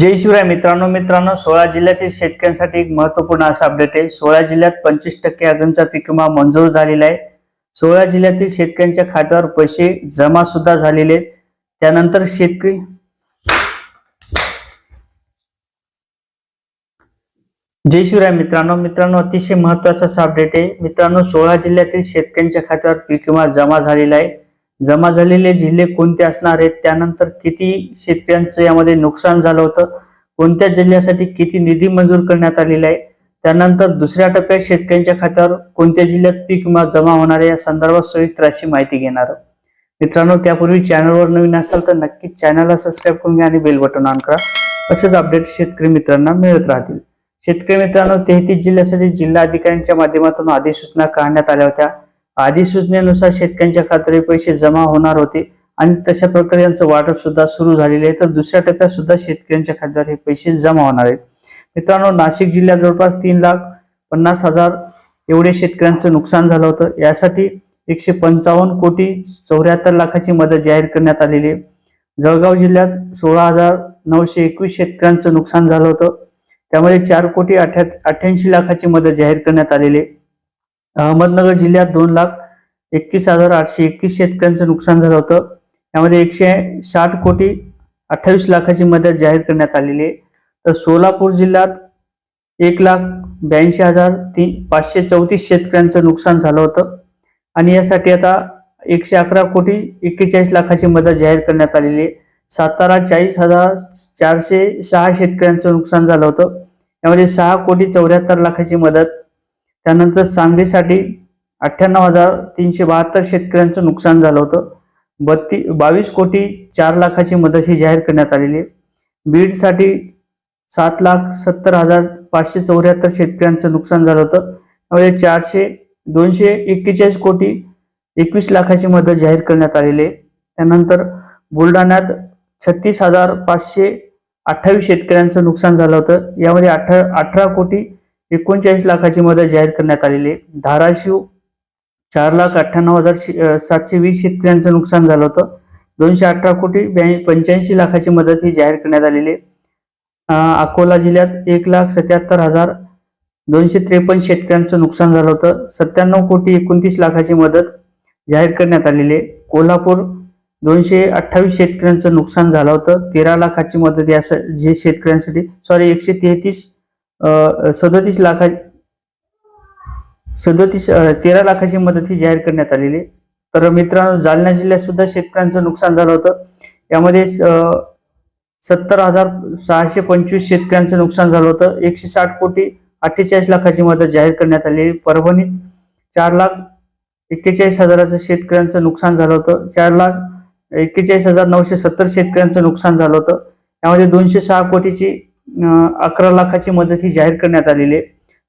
जय शिवराय मित्रांनो मित्रांनो सोळा जिल्ह्यातील शेतकऱ्यांसाठी एक महत्त्वपूर्ण असा अपडेट आहे. सोळा जिल्ह्यात पंचवीस टक्के अग्रिमचा पीक विमा मंजूर झालेला आहे. सोळा जिल्ह्यातील शेतकऱ्यांच्या खात्यावर पैसे जमा सुद्धा झालेले आहेत. त्यानंतर शेतकरी जय शिवराय मित्रांनो मित्रांनो अतिशय महत्त्वाचा असा अपडेट आहे. मित्रांनो सोळा जिल्ह्यातील शेतकऱ्यांच्या खात्यावर पीक विमा जमा झालेला आहे. जमा झालेले जिल्हे कोणते असणार आहेत? त्यानंतर किती शेतकऱ्यांचं यामध्ये नुकसान झालं होतं? कोणत्या जिल्ह्यासाठी किती निधी मंजूर करण्यात आलेला आहे? त्यानंतर दुसऱ्या टप्प्यात शेतकऱ्यांच्या खात्यावर कोणत्या जिल्ह्यात पीक विमा जमा होणार आहे? या संदर्भात सविस्तर अशी माहिती घेणार मित्रांनो त्यापूर्वी चॅनलवर नवीन असाल तर नक्कीच चॅनलला सबस्क्राईब करून घ्या आणि बेल बटन ऑन करा. असेच अपडेट शेतकरी मित्रांना मिळत राहतील. शेतकरी मित्रांनो तेहतीस जिल्ह्यासाठी जिल्हा अधिकाऱ्यांच्या माध्यमातून अधिसूचना काढण्यात आल्या होत्या. अधिसूचनेनुसार शेतकऱ्यांच्या खात्यावर पैसे जमा होणार होते आणि तशा प्रकारे यांचं वाटप सुद्धा सुरू झालेले आहे. तर दुसऱ्या टप्प्यात सुद्धा शेतकऱ्यांच्या खात्यावर हे पैसे जमा होणार आहेत. मित्रांनो नाशिक जिल्ह्यात जवळपास तीन लाख पन्नास हजार एवढे शेतकऱ्यांचं नुकसान झालं होतं. यासाठी एकशे पंचावन्न कोटी चौऱ्याहत्तर लाखाची मदत जाहीर करण्यात आलेली आहे. जळगाव जिल्ह्यात सोळा हजार नऊशे एकवीस शेतकऱ्यांचं नुकसान झालं होतं. त्यामुळे चार कोटी अठ्या अठ्ठ्याऐंशी लाखाची मदत जाहीर करण्यात आलेली आहे. अहमदनगर जिल्ह्यात दोन लाख एकतीस हजार आठशे एकतीस शेतकऱ्यांचं नुकसान झालं होतं. यामध्ये एकशे साठ कोटी अठ्ठावीस लाखाची मदत जाहीर करण्यात आलेली आहे. तर सोलापूर जिल्ह्यात एक लाख ब्याऐंशी हजार तीन पाचशे चौतीस शेतकऱ्यांचं नुकसान झालं होतं. आणि यासाठी आता एकशे अकरा कोटी एक्केचाळीस लाखाची मदत जाहीर करण्यात आलेली आहे. सातारा चाळीस हजार चारशे सहा शेतकऱ्यांचं नुकसान झालं होतं. यामध्ये सहा कोटी चौऱ्याहत्तर लाखाची मदत त्यानंतर सांगलीसाठी अठ्ठ्याण्णव हजार तीनशे बहात्तर शेतकऱ्यांचं नुकसान झालं होतं. बत्ती बावीस कोटी चार लाखाची मदत ही जाहीर करण्यात आलेली आहे. बीडसाठी सात लाख सत्तर हजार पाचशे चौऱ्याहत्तर शेतकऱ्यांचं नुकसान झालं होतं. त्यामुळे चारशे दोनशे एक्केचाळीस कोटी एकवीस लाखाची मदत जाहीर करण्यात आलेली आहे. त्यानंतर बुलढाण्यात छत्तीस हजार पाचशे अठ्ठावीस शेतकऱ्यांचं नुकसान झालं होतं. यामध्ये अठरा अठरा कोटी एकोणचाळीस लाखाची मदत जाहीर करण्यात आलेली आहे. धाराशिव चार लाख अठ्ठ्याण्णव हजार सातशे वीस शेतकऱ्यांचं नुकसान झालं होतं. दोनशे अठरा कोटी पंच्याऐंशी लाखाची मदत ही जाहीर करण्यात आलेली आहे. अकोला जिल्ह्यात एक लाख सत्याहत्तर हजार दोनशे त्रेपन्न शेतकऱ्यांचं नुकसान झालं होतं. सत्त्याण्णव कोटी एकोणतीस लाखाची मदत जाहीर करण्यात आलेली आहे. कोल्हापूर दोनशे अठ्ठावीस शेतकऱ्यांचं नुकसान झालं होतं. तेरा लाखाची मदत या स- जे शेतकऱ्यांसाठी सॉरी एकशे तेहतीस सदतीस लाखा सदतीस तेरा लाखाची मदत ही जाहीर करण्यात आलेली तर मित्रांनो जालना जिल्ह्यात सुद्धा शेतकऱ्यांचं नुकसान झालं होतं. यामध्ये सत्तर हजार सहाशे पंचवीस शेतकऱ्यांचं नुकसान झालं होतं. एकशे साठ कोटी अठ्ठेचाळीस लाखाची मदत जाहीर करण्यात आली परभणीत चार लाख एक्केचाळीस हजाराचं शेतकऱ्यांचं नुकसान झालं होतं. चार लाख एक्केचाळीस हजार नऊशे सत्तर शेतकऱ्यांचं नुकसान झालं होतं. यामध्ये दोनशे सहा कोटीची अकरा लाखाची मदत ही जाहीर करण्यात आलेली आहे.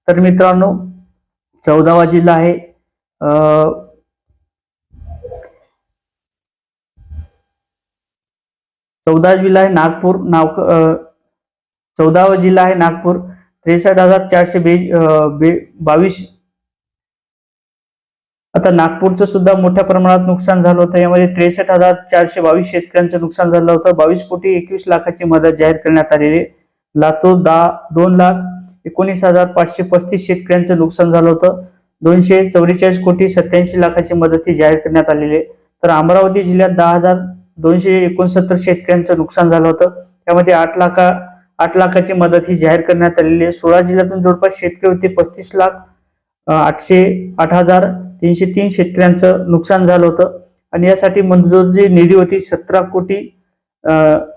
तर मित्रांनो चौदावा जिल्हा आहे. चौदा जिल्हा आहे नागपूर नाव चौदावा जिल्हा आहे नागपूर. त्रेसष्ट हजार चारशे बे बावीस. आता नागपूरचं सुद्धा मोठ्या प्रमाणात नुकसान झालं होतं. यामध्ये त्रेसष्ट हजार चारशे बावीस शेतकऱ्यांचं नुकसान झालं होतं. बावीस कोटी एकवीस लाखाची मदत जाहीर करण्यात आलेली आहे. लातूर दहा दोन लाख एकोणीस हजार पाचशे पस्तीस शेतकऱ्यांचं नुकसान झालं होतं. दोनशे चौवेचाळीस कोटी सत्याऐंशी लाखाची मदत ही जाहीर करण्यात आलेली आहे. तर अमरावती जिल्ह्यात दहा हजार दोनशे एकोणसत्तर शेतकऱ्यांचं नुकसान झालं होतं. त्यामध्ये आठ लाखा आठ लाखाची मदत ही जाहीर करण्यात आलेली आहे. सोळा जिल्ह्यातून जवळपास शेतकरी होते. पस्तीस लाख आठशे आठ हजार तीनशे तीन शेतकऱ्यांचं नुकसान झालं होतं. आणि यासाठी मंजूर जी निधी होती सतरा कोटी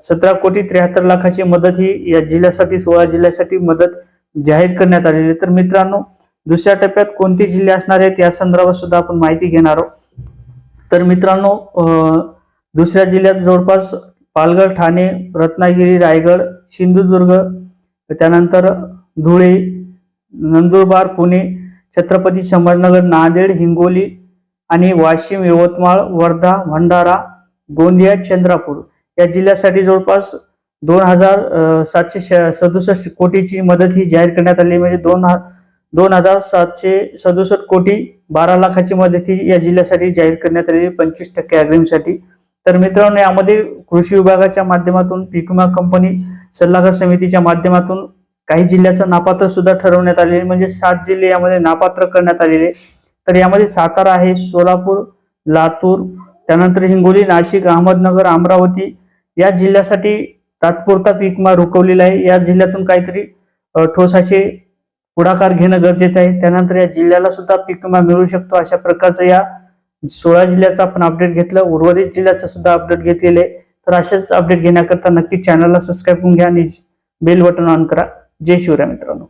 सतरा कोटी त्र्याहत्तर लाखाची मदत ही या जिल्ह्यासाठी सोळा जिल्ह्यासाठी मदत जाहीर करण्यात आलेली आहे. तर मित्रांनो दुसऱ्या टप्प्यात कोणते जिल्हे असणार आहेत या संदर्भात सुद्धा आपण माहिती घेणार आहोत. तर मित्रांनो दुसऱ्या जिल्ह्यात जवळपास पालघर ठाणे रत्नागिरी रायगड सिंधुदुर्ग त्यानंतर धुळे नंदुरबार पुणे छत्रपती संभाजीनगर नांदेड हिंगोली आणि वाशिम यवतमाळ वर्धा भंडारा गोंदिया चंद्रापूर. या जिल्ह्यासाठी जवळपास दोन हजार सातशे श- सदुसष्ट कोटीची मदत ही जाहीर करण्यात आली. म्हणजे दोन दोन हजार सातशे सदुसष्ट कोटी बारा लाखाची मदत ही या जिल्ह्यासाठी जाहीर करण्यात आलेली पंचवीस टक्के अग्रिमसाठी. तर मित्रांनो यामध्ये कृषी विभागाच्या माध्यमातून पीक विमा कंपनी सल्लागार समितीच्या माध्यमातून काही जिल्ह्याचं नापात्र सुद्धा ठरवण्यात आलेले म्हणजे सात जिल्हे यामध्ये नापात्र करण्यात आलेले तर यामध्ये सातारा आहे सोलापूर लातूर त्यानंतर हिंगोली नाशिक अहमदनगर अमरावती या जिल्ह्यासाठी तात्पुरता पीक विमा रोखवलेला आहे. या जिल्ह्यातून काहीतरी ठोस असे पुढाकार घेणं गरजेचं आहे. त्यानंतर या जिल्ह्याला सुद्धा पीक विमा मिळू शकतो अशा प्रकारचं या सोळा जिल्ह्याचं आपण अपडेट घेतलं. उर्वरित जिल्ह्याचं सुद्धा अपडेट घेतलेलं आहे. तर असेच अपडेट घेण्याकरता नक्की चॅनलला सबस्क्राईब करून घ्या आणि बेल बटन ऑन करा. जय शिवराय मित्रांनो.